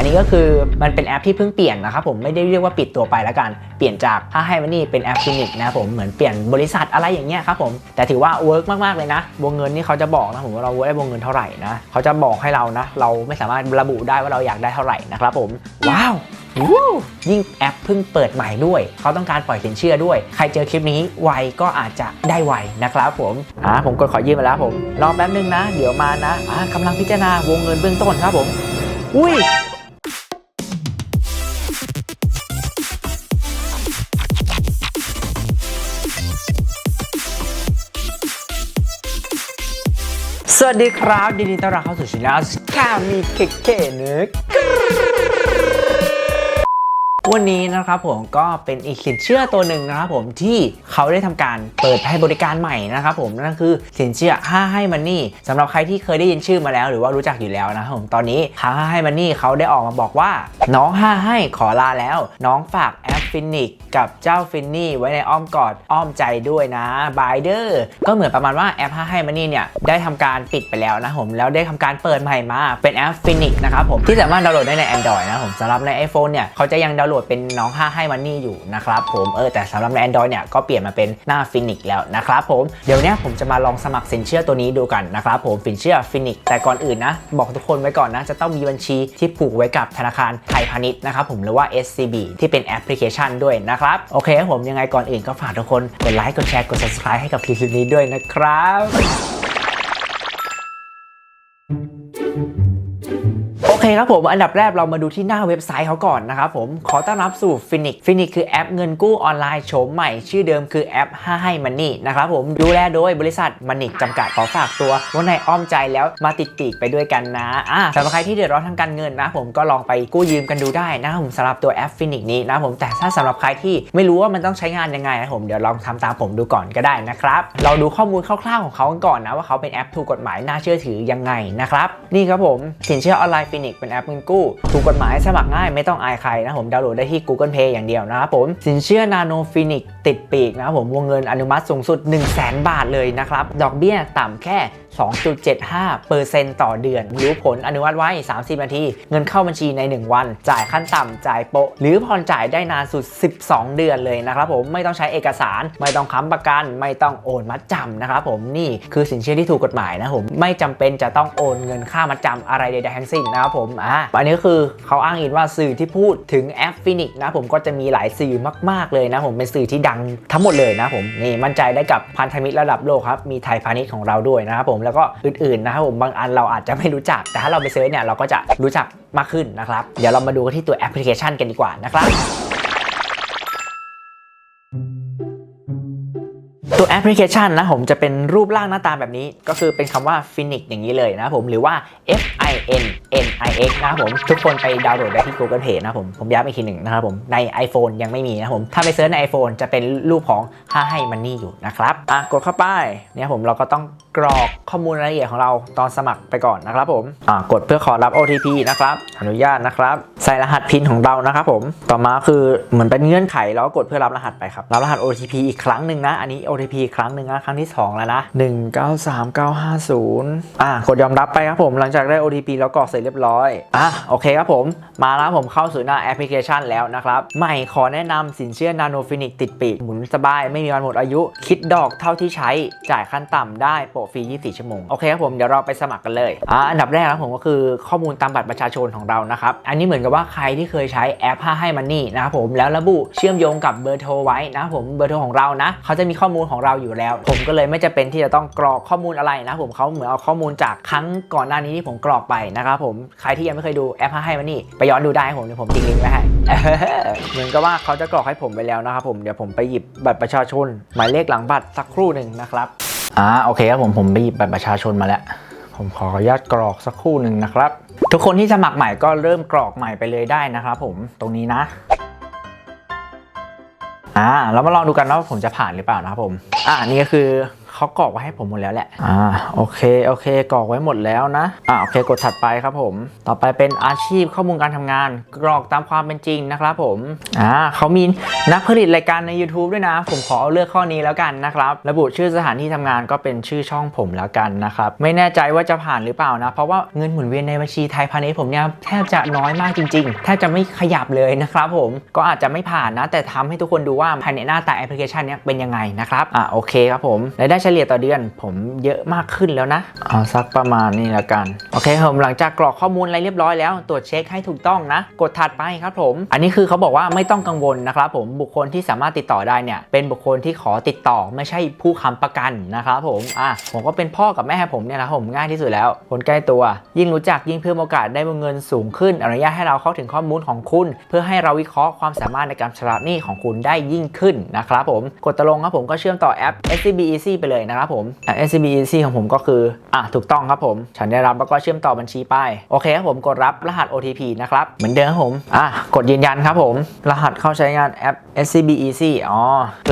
อันนี้ก็คือมันเป็นแอปที่เพิ่งเปลี่ยนนะครับผมไม่ได้เรียกว่าปิดตัวไปแล้วกันเปลี่ยนจากถ้าให้มันนี่เป็นแอปฟินิกนะครับผมเหมือนเปลี่ยนบริษัทอะไรอย่างเงี้ยครับผมแต่ถือว่าเวิร์กมากๆเลยนะ วงเงินนี่เขาจะบอกนะผมว่าเราได้วงเงินเท่าไหร่นะเขาจะบอกให้เรานะ เราไม่สามารถระบุได้ว่าเราอยากได้เท่าไหร่นะครับผมว้าวยิ่งแอปเพิ่งเปิดใหม่ด้วย เขาต้องการปล่อยสินเชื่อด้วย ใครเจอคลิปนี้ไวก็อาจจะได้ไวนะครับผมอ่าผมกดขอยืมไปแล้วผม รอแป๊บนึงนะ เดี๋ยวมานะอ่ากำลังพิจารณาวงเงินเบื้องต้นครับผม อุ้ย สวัสดีครับยินดีต้อนรับเข้าสู่ช่องสกามีเคเคนึก วันนี้นะครับผมก็เป็นอีกสินเชื่อตัวหนึ่งนะครับผมที่เขาได้ทำการเปิดให้บริการใหม่นะครับผมนั่นคือสินเชื่อ5ให้มันนี่สำหรับใครที่เคยได้ยินชื่อมาแล้ว หรือว่ารู้จักอยู่แล้วนะครับผมตอนนี้ทาง5ให้มันนี่เขาได้ออกมาบอกว่า น้อง5ให้ขอลาแล้ว น้องฝากแอปฟินิกกับเจ้าฟินนี่ไว้ในอ้อมกอดอ้อมใจด้วยนะบายเดอร์ก็เหมือนประมาณว่าแอป5ให้มันนี่เนี่ยได้ทำการปิดไปแล้วนะผมแล้วได้ทำการเปิดใหม่มาเป็นแอปฟินิกนะครับผมที่สามารถดาวน์โหลดได้ใน Android นะผมสำหรับใน iPhone เนี่ยเขาจะยังดาวน์โหลดเป็นน้อง5ให้มันนี่อยู่นะครับผมเออแต่สำหรับใน Android เนี่ยก็เปลี่ยนมาเป็นหน้าฟินิกแล้วนะครับผมเดี๋ยวนี้ผมจะมาลองสมัครสินเชื่อตัวนี้ดูกันนะครับผมสินเชื่อฟินิกแต่ก่อนอื่นนะ บอกทุกคนไว้ก่อนนะจะต้องมีบัญชีที่ผูกไว้กับธนาคารไทยพาณิชย์นะครับผมหรือว่า SCB ที่เป็นแอปพลิเคชันด้วยนะครับโอเคผมยังไงก่อนอื่นก็ฝากทุกคนกดไลค์กดแชร์กด subscribe ให้กับคลิปนี้ด้วยนะครับ เคครับผม อันดับแรกเรามาดูที่หน้าเว็บไซต์เขาก่อนนะครับผม ขอต้อนรับสู่ Finix Finix คือแอปเงินกู้ออนไลน์โฉมใหม่ ชื่อเดิมคือแอป5ให้มันนี่นะครับผม ดูแลโดยบริษัทมันนิกจำกัดขอฝากตัวไวันในอ้อมใจแล้วมาติดปีกไปด้วยกันนะอะสำหรับใครที่เดือดร้อนทางการเงินนะผมก็ลองไปกู้ยืมกันดูได้นะผมสำหรับตัวแอป Finix นี้นะผมแต่ถ้าสำหรับใครที่ไม่รู้ว่ามันต้องใช้งานยังไงนะผมเดี๋ยวลองทำตามผมดูก่อนก็ได้นะครับเราดูข้อมูลคร่าวๆของเขากันก่อนนะว่าเขาเป็นแอปถูกกฎหมายน่าเชื่อถือยังไงนะครับนี่ครับผมสินเชื่อออนไลน์ Finix เป็นแอปเงินกู้ ถูกกฎหมายสมัครง่ายไม่ต้องอายใครนะผมดาวน์โหลดได้ที่ Google Play อย่างเดียวนะครับผมสินเชื่อนาโนฟินิกติดปีกนะครับผมวงเงินอนุมัติสูงสุด 1 0 0 0 0แบาทเลยนะครับดอกเบี้ยต่ำแค่2.75เปอร์เซ็นต์ต่อเดือน รู้ผลอนุมัติไว้ 30 นาที เงินเข้าบัญชีใน 1 วัน จ่ายขั้นต่ำจ่ายโปะ หรือผ่อนจ่ายได้นานสุด 12 เดือนเลยนะครับผมไม่ต้องใช้เอกสาร ไม่ต้องค้ำประกัน ไม่ต้องโอนมัดจำนะครับผมนี่คือสินเชื่อที่ถูกกฎหมายนะผมไม่จำเป็นจะต้องโอนเงินค่ามัดจำอะไรใดๆทั้งสิ้นนะครับผมอ่าอันนี้ก็คือเขาอ้างอิงว่าสื่อที่พูดถึงแอปฟินิกนะผมก็จะมีหลายสื่อมาก ๆเลยนะผมเป็นสื่อที่ดังทั้งหมดเลยนะผมนี่มั่นใจได้กับพันธมิตรระดับโลกครับมีไทยพาณิชย์ของเราด้วยนะครับผมแล้วก็อื่นๆนะครับผมบางอันเราอาจจะไม่รู้จัก แต่ถ้าเราไปเซิร์ชเนี่ยเราก็จะรู้จักมากขึ้นนะครับ เดี๋ยวเรามาดูกันที่ตัวแอปพลิเคชันกันดีกว่านะครับตัวแอปพลิเคชันนะผมจะเป็นรูปร่างหน้าตาแบบนี้ ก็คือเป็นคำว่า Finix อย่างนี้เลยนะผมหรือว่า F I N N I X นะครับผม ทุกคนไปดาวน์โหลดได้ที่ Google Play นะผม ผมย้ำอีกทีหนึ่งนะครับผม ใน iPhone ยังไม่มีนะครับผม ถ้าไปเซิร์ชใน iPhone จะเป็นรูปของ5ให้มันนี่อยู่นะครับอะกดเข้าไปเนี่ยผมเราก็ต้องกรอกข้อมูลรายละเอียดของเราตอนสมัครไปก่อนนะครับผมอ่ากดเพื่อขอรับ OTP นะครับ อนุญาตนะครับ ใส่รหัสพินของเรานะครับผม ต่อมาคือเหมือนเป็นเงื่อนไขแล้วก็กดเพื่อรับรหัสไปครับ รับรหัส OTP อีกครั้งหนึ่งนะ อันนี้ OTP อีกครั้งหนึ่งนะครั้งที่ 2 แล้วนะ193950อ่ากดยอมรับไปครับผม หลังจากได้ OTP แล้วกรอกเสร็จเรียบร้อยอะโอเคครับผม มาแล้วผมเข้าสู่หน้าแอปพลิเคชันแล้วนะครับ ใหม่ขอแนะนำสินเชื่อนาโนฟินิกติดปีกหมุนสบายไม่มีวันหมดอายุ คิดดอกเท่าที่ใช้จ่ายขั้นต่ำได้โปะฟรี 24 ชั่วโมง โอเคครับผม เดี๋ยวเราไปสมัครกันเลยอ่าอันดับแรกนะผมก็คือข้อมูลตามบัตรประชาชนของเรานะครับ อันนี้เหมือนกับว่าใครที่เคยใช้แอป5ให้มันนี่นะครับผมแล้วระบุเชื่อมโยงกับเบอร์โทรไว้นะครับผมเบอร์โทรของเรานะเขาจะมีข้อมูลของเราอยู่แล้ว ผมก็เลยไม่จะเป็นที่จะต้องกรอกข้อมูลอะไรนะผมเขาเหมือนเอาข้อมูลจากครั้งก่อนหน้านี้ที่ผมกรอกไปนะครับผมใครที่ยังไม่เคยดูแอป5ให้มันนี่ไปย้อนดูได้ครับผมเดี๋ยวผมทิ้งลิงก์ไว้ให้ เหมือนกับว่าเขาจะกรอกให้ผมไปแล้วนะครับผมเดี๋ยวผมไปหยิบบัตรประชาชน หมายเลขหลังบัตรสักครู่หนึ่งนะครับอ่าโอเคครับผมผมไปหยิบบัตรประชาชนมาแล้วผมขออนุญาตกรอกสักครู่หนึ่งนะครับ ทุกคนที่สมัครใหม่ก็เริ่มกรอกใหม่ไปเลยได้นะครับผมตรงนี้นะอ่าเรามาลองดูกันว่าผมจะผ่านหรือเปล่านะครับผม อ่านี่ก็คือ เขากรอกไว้ให้ผมหมดแล้วแหละ อ่า โอเค โอเค กรอกไว้หมดแล้วนะ อ่า โอเค กดถัดไปครับผม ต่อไปเป็นอาชีพข้อมูลการทำงาน กรอกตามความเป็นจริงนะครับผม อ่าเขามีนักผลิตรายการใน YouTube ด้วยนะ ผมขอเอาเลือกข้อนี้แล้วกันนะครับ ระบุชื่อสถานที่ทำงานก็เป็นชื่อช่องผมแล้วกันนะครับ ไม่แน่ใจว่าจะผ่านหรือเปล่านะ เพราะว่าเงินหมุนเวียนในบัญชีไทยพาณิชย์ผมเนี่ยแทบจะน้อยมากจริงๆ แทบจะไม่ขยับเลยนะครับผม ก็อาจจะไม่ผ่านนะ แต่ทำให้ทุกคนดูว่าภายในหน้าตาแอปพลิเคชันเนี้ยเป็นยังไงนะครับ อ่าโอเคครับผมรายได้เฉลี่ยต่อเดือน ผมเยอะมากขึ้นแล้วนะ เอาสักประมาณนี้แล้วกัน โอเคผมหลังจากกรอกข้อมูลอะไรเรียบร้อยแล้ว ตรวจเช็คให้ถูกต้องนะ กดถัดไปครับผม อันนี้คือเขาบอกว่าไม่ต้องกังวลนะครับผม บุคคลที่สามารถติดต่อได้เนี่ย เป็นบุคคลที่ขอติดต่อไม่ใช่ผู้ค้ำประกันนะครับผม อะ ผมก็เป็นพ่อกับแม่ผมเนี่ยนะครับผมง่ายที่สุดแล้ว คนใกล้ตัว ยิ่งรู้จักยิ่งเพิ่มโอกาสได้วงเงินสูงขึ้น อนุญาตให้เราเข้าถึงข้อมูลของคุณ เพื่อให้เราวิเคราะห์ความสามารถในการชำระหนี้ของคุณได้ยิ่งขึ้นนะครับผม กดตะลงครับผมก็เชื่อมต่อแอป SCB Easy ไปเลยนะครับผมแอป SCB Easy ของผมก็คืออะถูกต้องครับผม ฉันได้รับแล้วก็เชื่อมต่อบัญชีไป โอเคครับผมกดรับรหัส OTP นะครับ เหมือนเดิมครับผมอะกดยืนยันครับผม รหัสเข้าใช้งานแอป SCB Easy อ๋อ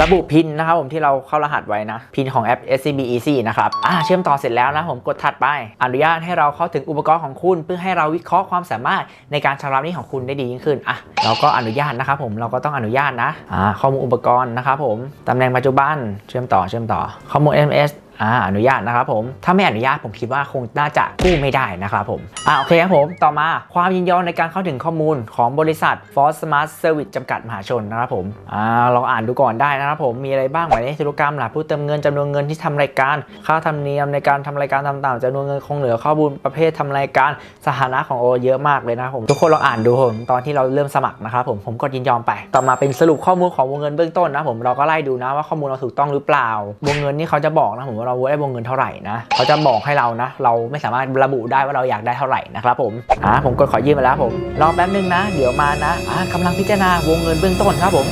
ระบุพินนะครับผมที่เราเข้ารหัสไว้นะพินของแอป SCB Easy นะครับอะเชื่อมต่อเสร็จแล้วนะผมกดถัดไป อนุญาตให้เราเข้าถึงอุปกรณ์ของคุณ เพื่อให้เราวิเคราะห์ความสามารถในการชำระหนี้ของคุณได้ดียิ่งขึ้นอะเราก็อนุญาตนะครับผมเราก็ต้องอนุญาตนะอ่าข้อมูลอุปกรณ์นะครับผมตำแหน่งปัจจุบันเชื่อมต่อเชื่อมต่อข้อมูล SMS อ่าอนุญาตนะครับผมถ้าไม่อนุญาตผมคิดว่าคงน่าจะกู้ไม่ได้นะครับผมอ่าโอเคครับผมต่อมาความยินยอมในการเข้าถึงข้อมูลของบริษัท For Smart Service จำกัดมหาชนนะครับผมอ่าลองอ่านดูก่อนได้นะครับผมมีอะไรบ้างหมายเลขธุรกรรมหลักผู้เติมเงินจำนวนเงินที่ทำรายการ ค่าธรรมเนียมในการทำรายการต่างๆจำนวนเงินคงเหลือข้อมูลประเภททำรายการสถานะของโอเยอะมากเลยนะครับผมทุกคนลองอ่านดูผมตอนที่เราเริ่มสมัครนะครับผมผมกดยินยอมไป ต่อมาเป็นสรุปข้อมูลของวงเงินเบื้องต้นนะผมเราก็ไล่ดูนะว่าข้อมูลเราถูกต้องหรือเปล่าวงเงินนี่เขาจะบอกนะผมว่าเราได้วงเงินเท่าไหร่นะเขาจะบอกให้เรานะ เราไม่สามารถระบุได้ว่าเราอยากได้เท่าไหร่นะครับผมอ่าผมกดขอยื่นไปแล้วผมรอแป๊บนึงนะ เดี๋ยวมานะอ่ากำลังพิจารณาวงเงินเบื้องต้นครับผม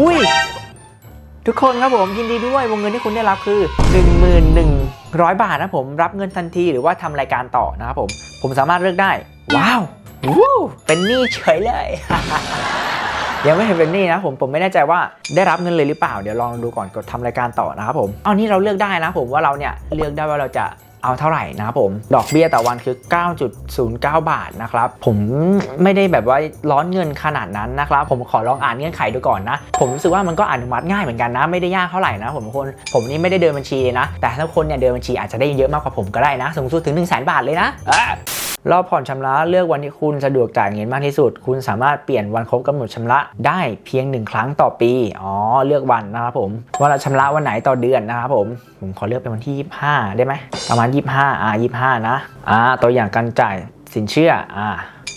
อุ้ยทุกคนครับผมยินดีด้วยวงเงินที่คุณได้รับคือ 11,100 บาทนะผมรับเงินทันทีหรือว่าทำรายการต่อนะครับผม ผมสามารถเลือกได้ ว้าว เป็นหนี้เฉยเลย ยังไม่เห็นเป็นหนี้นะผมผมไม่แน่ใจว่าได้รับเงินเลยหรือเปล่าเดี๋ยวลองดูก่อนกดทำรายการต่อนะครับผมเอานี่เราเลือกได้นะผมว่าเราเนี่ยเลือกได้ว่าเราจะเอาเท่าไหร่นะครับผม ดอกเบี้ยต่อวันคือ 9.09 บาทนะครับ ผมไม่ได้แบบว่าร้อนเงินขนาดนั้นนะครับ ผมขอลองอ่านเงื่อนไขดูก่อนนะ ผมรู้สึกว่ามันก็อนุมัติง่ายเหมือนกันนะ ไม่ได้ยากเท่าไหร่นะ ผมคน ผมนี่ไม่ได้เดินบัญชีเลยนะ แต่ถ้าคนเนี่ยเดินบัญชีอาจจะได้เยอะมากกว่าผมก็ได้นะ สูงสุดถึง1 0 0 0 0แบาทเลยนะ รอบผ่อนชำระเลือกวันที่คุณสะดวกจ่ายเงินมากที่สุด คุณสามารถเปลี่ยนวันครบกำหนดชำระได้เพียงหนึ่งครั้งต่อปี อ๋อ เลือกวันนะครับผม ว่าเราชำระวันไหนต่อเดือนนะครับผม ผมขอเลือกเป็นวันที่ 25 ได้ไหม ประมาณ 25 อ่า 25 นะ อ่า ตัวอย่างการจ่ายสินเชื่อ อ่า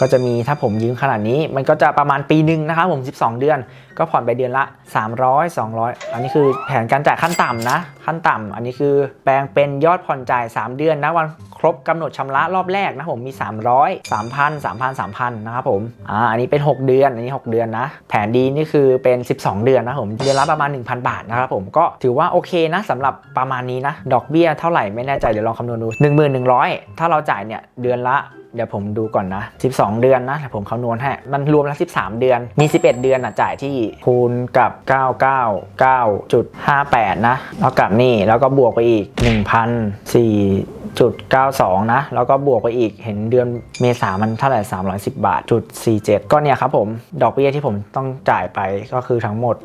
ก็จะมีถ้าผมยืมขนาดนี้ มันก็จะประมาณปีหนึ่งนะครับผม 12 เดือน ก็ผ่อนไปเดือนละ 300 200 อันนี้คือแผนการจ่ายขั้นต่ำนะ ขั้นต่ำอันนี้คือแปลงเป็นยอดผ่อนจ่าย 3 เดือนนะวันครบกำหนดชำระรอบแรกนะผมมี 300 3,000 3,000 3,000นะครับผมอ่าอันนี้เป็น 6 เดือนอันนี้ 6 เดือนนะ แผนดีนี่คือเป็น 12 เดือนนะผมเดือนละประมาณ 1,000 บาทนะครับผมก็ถือว่าโอเคนะสำหรับประมาณนี้นะดอกเบี้ยเท่าไหร่ไม่แน่ใจเดี๋ยวลองคำนวณดู11,100 ถ้าเราจ่ายเนี่ยเดือนละ เดี๋ยวผมดูก่อนนะ 12 เดือนนะเดี๋ยวผมคำนวณให้ มันรวมแล้ว 13 เดือน มี 11 เดือนอะจ่ายที่คูณกับ 999.58 นะ แล้วกับนี่ แล้วก็บวกไปอีก 1,000 1,004.92 นะ แล้วก็บวกไปอีกเห็นเดือนเมษามันเท่าไหร่310 บาทจุด47 ก็เนี่ยครับผม ดอกเบี้ยที่ผมต้องจ่ายไปก็คือทั้งหมด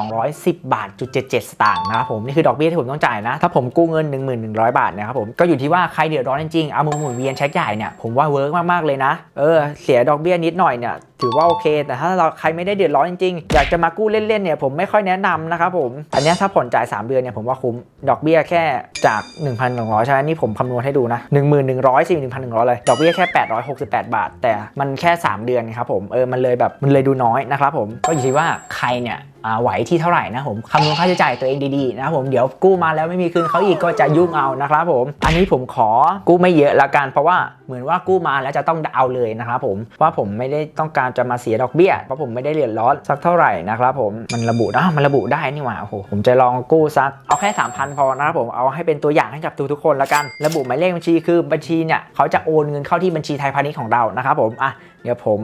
2,210 บาทจุด77 สตางค์นะครับผมนี่คือดอกเบี้ยที่ผมต้องจ่ายนะ ถ้าผมกู้เงิน 1,100 บาทนะครับผมก็อยู่ที่ว่าใครเดือดร้อนจริงๆเอามือหมุนเวียนใช้จ่ายเนี่ยผมว่าเวิร์กมากๆเลยนะเออเสียดอกเบี้ยนิดหน่อยเนี่ยถือว่าโอเค แต่ถ้าเราใครไม่ได้เดือดร้อนจริงๆ อยากจะมากู้เล่นๆเนี่ยผมไม่ค่อยแนะนำนะครับผม อันนี้ถ้าผ่อนจ่าย 3 เดือนเนี่ยผมว่าคุ้ม ดอกเบี้ยแค่จาก1,100 ใช่ไหมนี่ผมคำนวณให้ดูนะ 1100สิ1,100 เลย ดอกเบี้ยแค่ 868 บาท แต่มันแค่ 3 เดือนครับผม เออ มันเลยแบบ มันเลยดูน้อยนะครับผม ก็อยู่ที่ว่าใครเนี่ย ไหวที่เท่าไหร่นะผมคำนวณค่าใช้จ่ายตัวเองดีๆนะผมเดี๋ยวกู้มาแล้วไม่มีคืนเขาอีกก็จะยุ่งเอานะครับผม อันนี้ผมขอกู้ไม่เยอะละกันเพราะว่าเหมือนว่ากู้มาแล้วจะต้องเอาเลยนะครับผมว่าผมไม่ได้ต้องการจะมาเสียดอกเบี้ยเพราะผมไม่ได้เรียนร้อนสักเท่าไหร่นะครับผมมันระบุนะมันระบุได้นี่หว่าโอ้โหผมจะลองกู้สักเอาแค่3,000พอนะครับผมเอาให้เป็นตัวอย่างให้กับทุกๆคนละกัน ระบุหมายเลขบัญชีคือบัญชีเนี่ยเขาจะโอนเงินเข้าที่บัญชีไทยพาณิชย์ของเรานะครับผมอะเดี๋ยวผม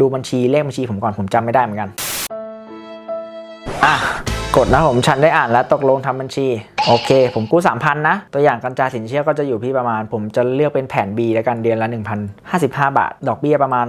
ดูบัญชีเลขบัญชีผมก่อนผมจำไม่ได้เหมือนกัน อะกดนะผมฉันได้อ่านแล้วตกลงทำบัญชี โอเค ผมกู้ 3,000 นะ ตัวอย่างการจ่ายสินเชื่อก็จะอยู่ที่ประมาณ ผมจะเลือกเป็นแผน B แล้วกันเดือนละ 1,055 บาท ดอกเบี้ยประมาณ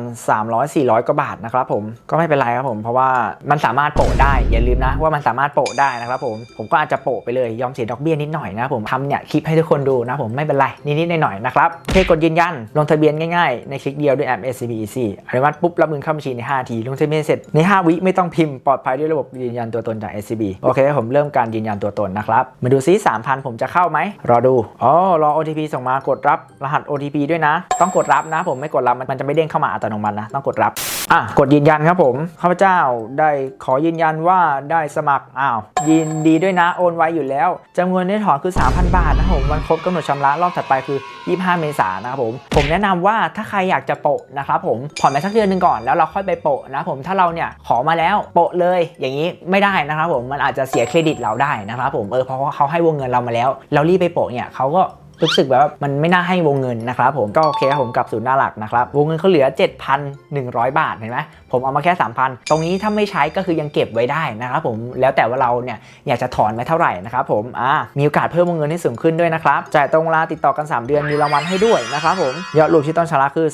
300-400 กว่าบาทนะครับผมก็ไม่เป็นไรครับผมเพราะว่ามันสามารถโปะได้อย่าลืมนะ ว่ามันสามารถโปะได้นะครับผมผมก็อาจจะโปะไปเลยยอมเสียดอกเบี้ยนิดหน่อยนะผมทำเนี่ยคลิปให้ทุกคนดูนะผมไม่เป็นไรนิดๆหน่อยๆนะครับโอเคกดยืนยันลงทะเบียนง่ายๆในคลิกเดียวด้วยแอป SCB Easy อนุมัติปุ๊บรับเงินเข้าบัญชีใน5นาทีลงทะเบียนเสร็จใน 5 วิไม่ต้องพิมพ์ปลอดภัยด้วยระบบยืนยันตัวตนจาก SCB โอเคผมเริ่มการยืนยันตัวตนนะครับมาดูซิ 3,000 ผมจะเข้าไหม รอดู อ๋อ รอ OTP ส่งมากดรับรหัส OTP ด้วยนะ ต้องกดรับนะ ผมไม่กดรับมันมันจะไม่เด้งเข้ามาอัตโนมัตินะ ต้องกดรับอะกดยืนยันครับผมข้าพเจ้าได้ขอยืนยันว่าได้สมัครอ้าวยินดีด้วยนะโอนไวอยู่แล้วจำนวนที่ถอนคือ 3,000 บาทนะครับผมวันครบกำหนดชำระรอบถัดไปคือ 25 เมษายนนะครับผมผมแนะนำว่าถ้าใครอยากจะโปะนะครับผมผ่อนไปสักเดือนหนึ่งก่อนแล้วเราค่อยไปโปะนะผมถ้าเราเนี่ยขอมาแล้วโปะเลยอย่างนี้ไม่ได้นะครับผมมันอาจจะเสียเครดิตเราได้นะครับผมเออเพราะเขาให้วงเงินเรามาแล้ว เรารีบไปโปะเนี่ยเขาก็ รู้สึกแบบมันไม่น่าให้วงเงินนะครับผมก็โอเคครับผมกลับสู่หน้าหลักนะครับวงเงินเขาเหลือ 7,100 บาทเห็นไหมผมเอามาแค่ 3,000 ตรงนี้ถ้าไม่ใช้ก็คือยังเก็บไว้ได้นะครับผมแล้วแต่ว่าเราเนี่ยอยากจะถอนไปเท่าไหร่นะครับผมอ่ามีโอกาสเพิ่มวงเงินให้สูงขึ้นด้วยนะครับจ่ายตรงเวลาติดต่อกัน 3 เดือนมีรางวัลให้ด้วยนะครับผมยอดรวมที่ต้องชำระคือ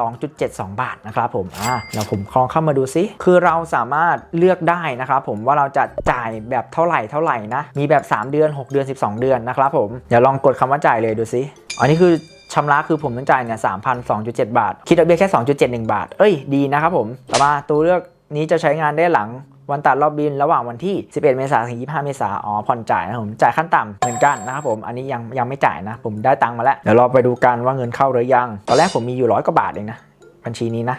3,002.72 บาทนะครับผมอ่าเราผมลองเข้ามาดูซิคือเราสามารถเลือกได้นะครับผมว่าเราจะจ่ายแบบเท่าไหร่เท่าไหร่นะมีแบบ 3 เดือน 6 เดือน 12 เดือนนะครับผมเดี๋ยวลองกดคำว่าจ่ายเลยดูซิอันนี้คือชำระคือผมต้องจ่ายเนี่ยสามพันสองจุดเจ็ดบาท คิดดอกเบี้ยแค่สองจุดเจ็ดหนึ่งบาท เอ้ย ดีนะครับผม ต่อมาตัวเลือกนี้จะใช้งานได้หลังวันตัดรอบบินระหว่างวันที่ 11 เมษายนถึง 25 เมษายนอ๋อ ผ่อนจ่ายนะผม จ่ายขั้นต่ำเหมือนกันนะครับผม อันนี้ยังยังไม่จ่ายนะ ผมได้ตังค์มาแล้ว เดี๋ยวรอไปดูกันว่าเงินเข้าหรือยัง ตอนแรกผมมีอยู่ร้อยกว่าบาทเองนะ บัญชีนี้นะ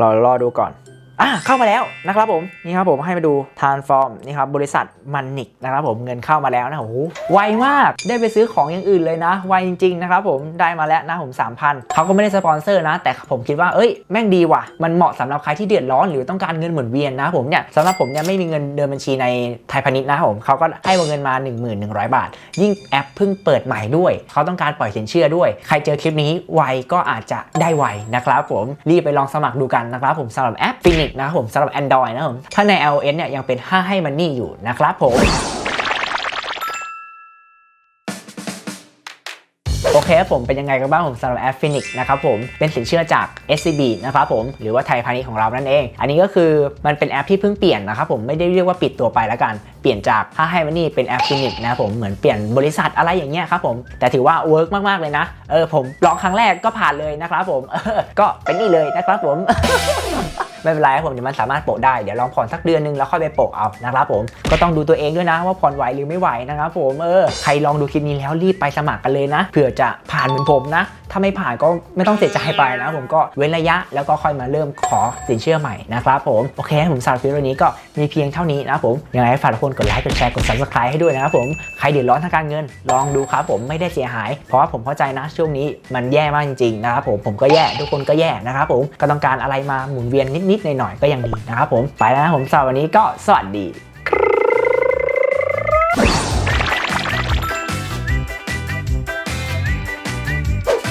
รอรอดูก่อน อะเข้ามาแล้วนะครับผมนี่ครับผมให้มาดูทานฟอร์มนี่ครับบริษัทมันนิกนะครับผมเงินเข้ามาแล้วนะโอ้โหไวมากได้ไปซื้อของอย่างอื่นเลยนะไวจริงๆนะครับผมได้มาแล้วนะผม 3,000เขาก็ไม่ได้สปอนเซอร์นะ แต่ผมคิดว่าเอ้ยแม่งดีว่ะ มันเหมาะสำหรับใครที่เดือดร้อนหรือต้องการเงินหมุนเวียนนะผมเนี่ยสำหรับผมเนี่ยไม่มีเงินเดินบัญชีในไทยพาณิชย์นะผมเขาก็ให้วงเงินมา 1100 บาท ยิ่งแอปเพิ่งเปิดใหม่ด้วยเขาต้องการปล่อยสินเชื่อด้วย ใครเจอคลิปนี้ไวก็อาจจะได้ไวนะครับผมรีบไปลองสมัครดูกันนะครับผมสำหรับแอป Phoenix นนะครับผมสำหรับ Android นะครับผมถ้าใน iOS เนี่ยยังเป็น 5 ให้มันนี่อยู่นะครับผมโอเคครับผมเป็นยังไงกันบ้างผมสำหรับแอป Phoenix นะครับผมเป็นสินเชื่อจาก SCB นะครับผมหรือว่าไทยพาณิชย์ของเรานั่นเอง อันนี้ก็คือมันเป็นแอปที่เพิ่งเปลี่ยนนะครับผมไม่ได้เรียกว่าปิดตัวไปแล้วกันเปลี่ยนจากถ้าให้มันนี่เป็นแอป Phoenix นะครับผมเหมือนเปลี่ยนบริษัทอะไรอย่างเงี้ยครับผมแต่ถือว่าเวิร์กมากๆเลยนะเออผมลองครั้งแรกก็ผ่านเลยนะครับผมเออก็เป็นนี่เลยนะครับผม ไม่เป็นไรครับผมเดี๋ยวมันสามารถโปะได้เดี๋ยวลองผ่อนสักเดือนหนึงแล้วค่อยไปโปะเอานะครับผมก็ต้องดูตัวเองด้วยนะว่าผ่อนไหวหรือไม่ไหวนะครับผมเออใครลองดูคลิปนี้แล้วรีบไปสมัครกันเลยนะเผื่อจะผ่านเหมือนผมนะ ถ้าไม่ผ่านก็ไม่ต้องเสียใจไปนะผมก็เว้นระยะแล้วก็ค่อยมาเริ่มขอสินเชื่อใหม่นะครับผมโอเคผมสำหรับคลิปวันนี้ก็มีเพียงเท่านี้นะครับผมยังไงฝากทุกคนกดไลค์กดแชร์กด subscribe ให้ด้วยนะครับผมใครเดือดร้อนทางการเงิน ลองดูครับผมไม่ได้เสียหาย เพราะว่าผมเข้าใจนะช่วงนี้มันแย่มากจริงๆนะครับผมผมก็แย่ทุกคนก็แย่นะครับผมก็ต้องการอะไรมาหมุนเวียนนิดๆหน่อยๆก็ยังดีนะครับผมไปแล้วนะผมสำหรับวันนี้ก็สวัสดี